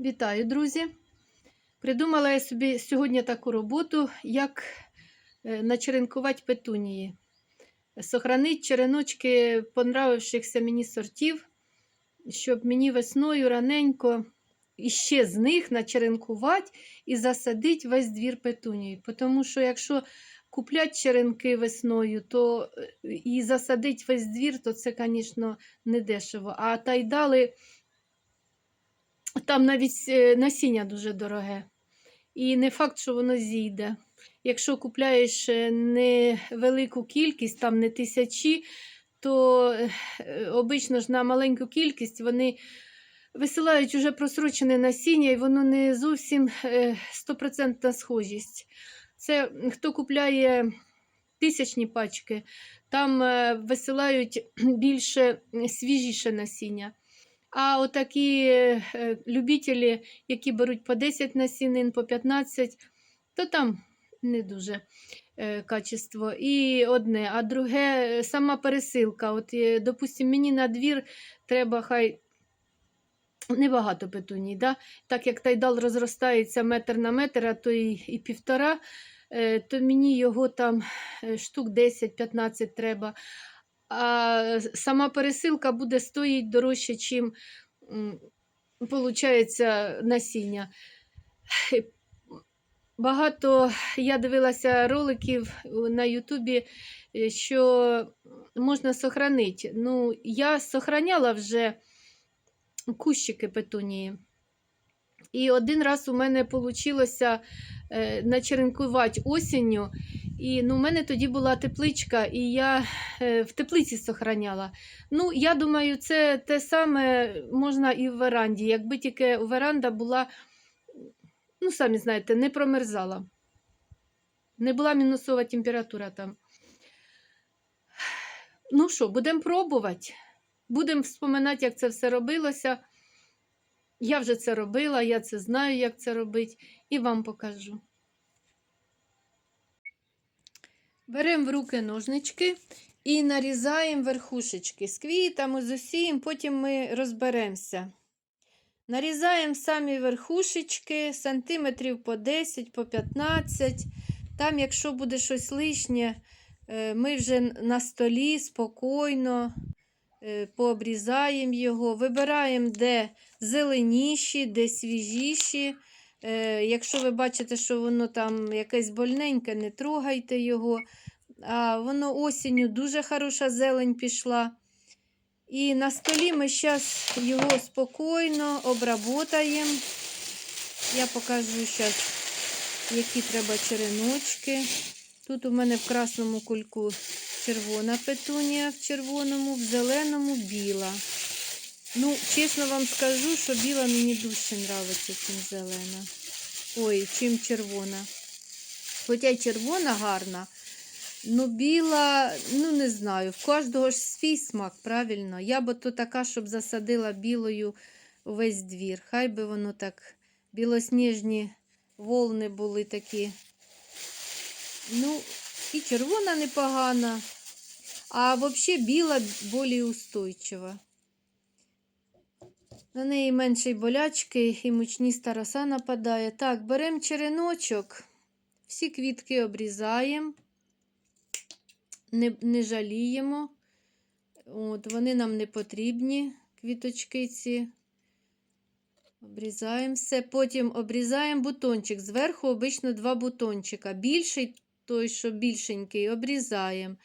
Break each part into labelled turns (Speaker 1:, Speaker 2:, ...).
Speaker 1: Вітаю, друзі! Придумала я собі сьогодні таку роботу, як е, начеренкувати петунії. Сохранить череночки понравившихся мені сортів, щоб мені весною раненько іще з них начеренкувати і засадити весь двір петунії. Тому що якщо куплять черенки весною, то е, і засадити весь двір, то це, звісно, не дешево. А тайдали там навіть е, насіння дуже дороге. І не факт, що воно зійде. Якщо купляєш е, невелику кількість, там не тисячі, то е, обично ж на маленьку кількість вони висилають уже просрочене насіння, і воно не зовсім е, стопроцентна схожість. Це хто купляє тисячні пачки, там висилають більше свіжіше насіння. А отакі е, любителі, які беруть по 10 насінин, по 15, то там не дуже е, качество. І одне, а друге, е, сама пересилка. От, е, допустим, мені на двір треба хай небагато петуній. Да? Так як тайдал розростається метр на метр, а то і, і півтора, то мені його там штук 10-15 треба. А сама пересилка буде стоїть дорожче, чим виходить насіння. Багато я дивилася роликів на Ютубі, е, що можна сохранити. Ну, я сохраняла вже кущики петунії. І один раз у мене вийшло начеренкувати осінню. І ну, у мене тоді була тепличка, і я е, в теплиці сохраняла. Ну, я думаю, це те саме можна і в веранді. Якби тільки веранда була, ну, самі знаєте, не промерзала. Не була мінусова температура там. Ну що, будемо пробувати. Будемо вспоминати, як це все робилося. Я вже це робила, я це знаю, як це робити, і вам покажу. Беремо в руки ножнички і нарізаємо верхушечки з квітами, з усім, потім ми розберемося. Нарізаємо самі верхушечки сантиметрів по 10, по 15. Там, якщо буде щось лишнє, е, ми вже на столі спокійно е, пообрізаємо його, вибираємо, де зеленіші, де свіжіші. Е, Якщо ви бачите, що воно там якесь больненьке, не трогайте його. А воно осінню дуже хороша зелень пішла. І на столі ми зараз його спокійно обработаємо. Я покажу зараз, які треба череночки. Тут у мене в красному кульку червона петунія, в червоному, в зеленому біла. Ну, чесно вам скажу, що біла мені дужче подобається, чим зелена. Ой, чим червона. Хоча червона гарна, ну біла, ну не знаю, в кожного ж свій смак, правильно. Я б то така, щоб засадила білою увесь двір. Хай би воно так, білосніжні волни були такі. Ну, і червона непогана, а взагалі біла більш устойчива. На неї менше болячки, і мучніста роса нападає. Так, беремо череночок, всі квітки обрізаємо, не, не жаліємо. От, Вони нам не потрібні, квіточки ці. Обрізаємо все. Потім обрізаємо бутончик. Зверху обично два бутончика. Більший, той, що більшенький, обрізаємо.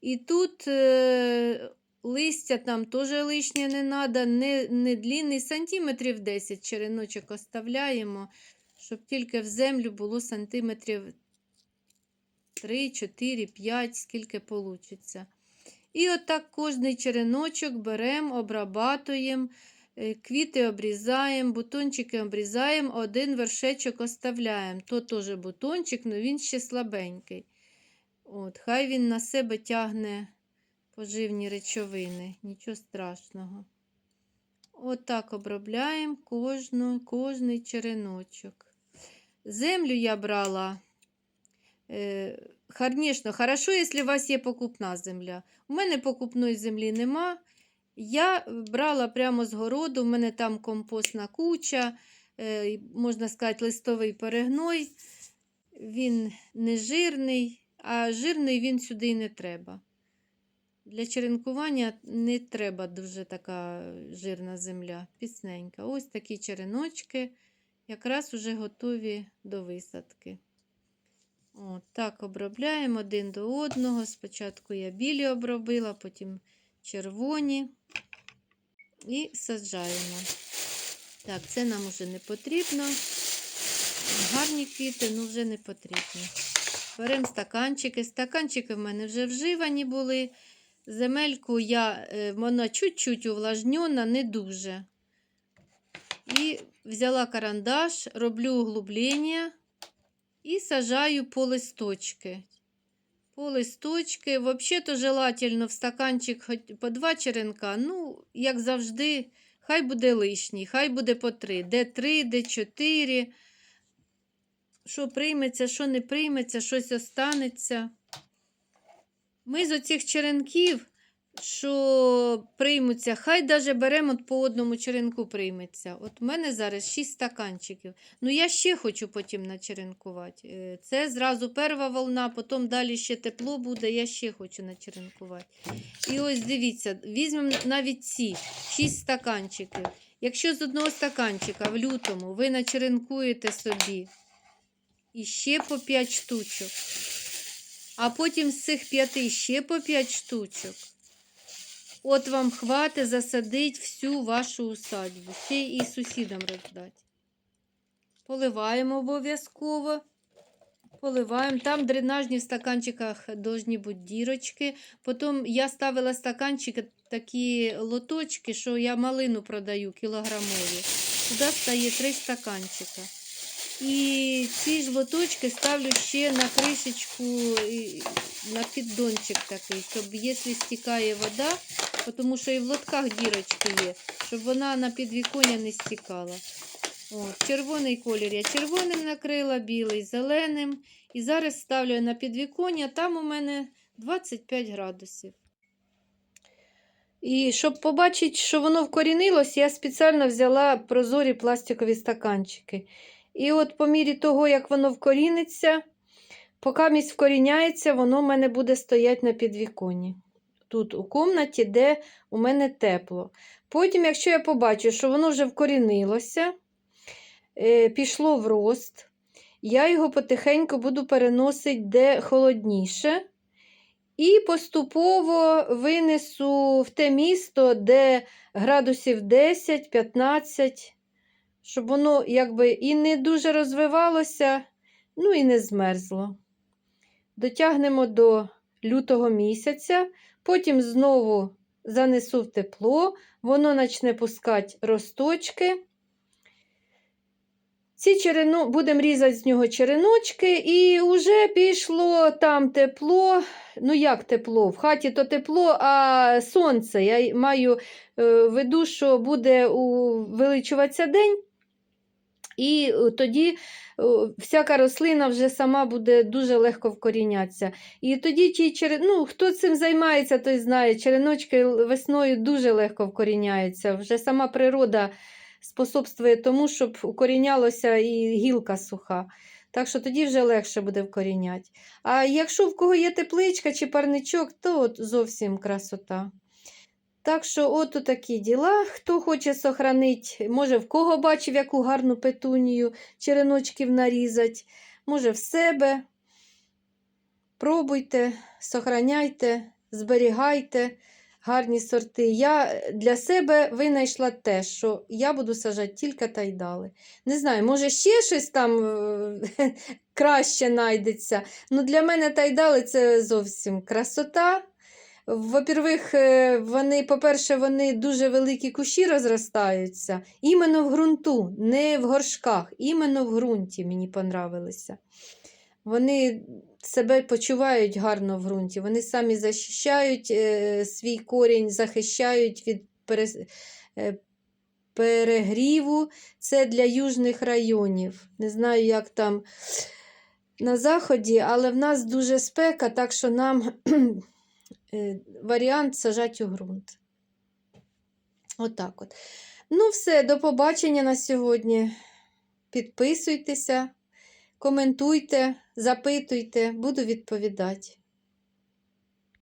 Speaker 1: І тут. Е Листя там теж лишнє не треба, не, не длінний, сантиметрів 10 череночок оставляємо, щоб тільки в землю було сантиметрів 3, 4, 5, скільки вийде. І отак кожний череночок беремо, обрабатуємо, е, квіти обрізаємо, бутончики обрізаємо, один вершечок оставляємо. То теж бутончик, але він ще слабенький. От, Хай він на себе тягне поживні речовини, нічого страшного. Отак обробляємо кожну, кожний череночок. Землю я брала, звісно, хорошо, якщо у вас є покупна земля. У мене покупної землі нема. Я брала прямо з городу, у мене там компостна куча, е, можна сказати, листовий перегной. Він не жирний, а жирний він сюди й не треба. Для черенкування не треба дуже така жирна земля, пісненька. Ось такі череночки якраз уже готові до висадки. От, так обробляємо один до одного. Спочатку я білі обробила, потім червоні і саджаємо. Так, це нам уже не потрібно. Гарні квіти, ну вже не потрібно. Беремо стаканчики. Стаканчики в мене вже вживані були. Земельку я, е, вона чуть-чуть увлажнена, не дуже. І взяла карандаш, роблю углублення і сажаю по листочки. По листочки. Взагалі-то желательно в стаканчик по два черенка. Ну, як завжди, хай буде лишній, хай буде по три. Де три, де чотири. Що прийметься, що не прийметься, щось останеться. Ми з оцих черенків, що приймуться, хай даже беремо по одному черенку прийметься. От в мене зараз 6 стаканчиків. Ну, я ще хочу потім начеренкувати. Е, Це зразу перша волна, потім далі ще тепло буде, я ще хочу начеренкувати. І ось дивіться, візьмемо навіть ці 6 стаканчиків. Якщо з одного стаканчика в лютому ви начеренкуєте собі і ще по 5 штучок, а потім з цих п'яти ще по 5 штучок. От вам хватить засадить всю вашу усадьбу. Ще і сусідам роздати. Поливаємо обов'язково. Поливаємо. Там дренажні в стаканчиках должні бути дірочки. Потім я ставила стаканчики, такі лоточки, що я малину продаю кілограмові. Туди стає три стаканчика. І ці ж лоточки ставлю ще на кришечку, на піддончик такий, щоб якщо стікає вода, тому що і в лотках дірочки є, щоб вона на підвіконня не стікала. От, червоний колір я червоним накрила, білий зеленим. І зараз ставлю на підвіконня, там у мене 25 градусів. І щоб побачити, що воно вкорінилось, я спеціально взяла прозорі пластикові стаканчики. І от по мірі того, як воно вкоріниться, поки місць вкоріняється, воно в мене буде стояти на підвіконні. Тут у кімнаті, де у мене тепло. Потім, якщо я побачу, що воно вже вкорінилося, е, пішло в рост, я його потихеньку буду переносити де холодніше. І поступово винесу в те місто, де градусів 10-15 щоб воно якби і не дуже розвивалося, ну і не змерзло. Дотягнемо до лютого місяця, потім знову занесу в тепло, воно почне пускати росточки. Ці черено... Будемо різати з нього череночки, і вже пішло там тепло. Ну, як тепло? В хаті то тепло, а сонце. Я маю е, виду, що буде увеличуватися день. І е, тоді е, всяка рослина вже сама буде дуже легко вкорінятися. І тоді ті чере... ну, хто цим займається, той знає, череночки весною дуже легко вкоріняються. Вже сама природа способствує тому, щоб укорінялося і гілка суха. Так що тоді вже легше буде вкоріняти. А якщо в кого є тепличка чи парничок, то от зовсім красота. Так що, от такі діла. Хто хоче сохранити, може в кого бачив, яку гарну петунію, череночків нарізати, може в себе. Пробуйте, сохраняйте, зберігайте гарні сорти. Я для себе винайшла те, що я буду сажати тільки тайдали. Не знаю, може ще щось там е, краще знайдеться. Ну, для мене тайдали це зовсім красота. Во-первых, е, вони, по-перше, вони дуже великі кущі розростаються. Іменно в ґрунту, не в горшках, іменно в ґрунті мені понравилися. Вони себе почувають гарно в ґрунті. Вони самі захищають е, свій корінь, захищають від пере, е, перегріву. Це для южних районів. Не знаю, як там на заході, але в нас дуже спека, так що нам. Е, варіант сажати у ґрунт. Отак от. Ну, все, до побачення на сьогодні. підписуйтеся, коментуйте, запитуйте, буду відповідати.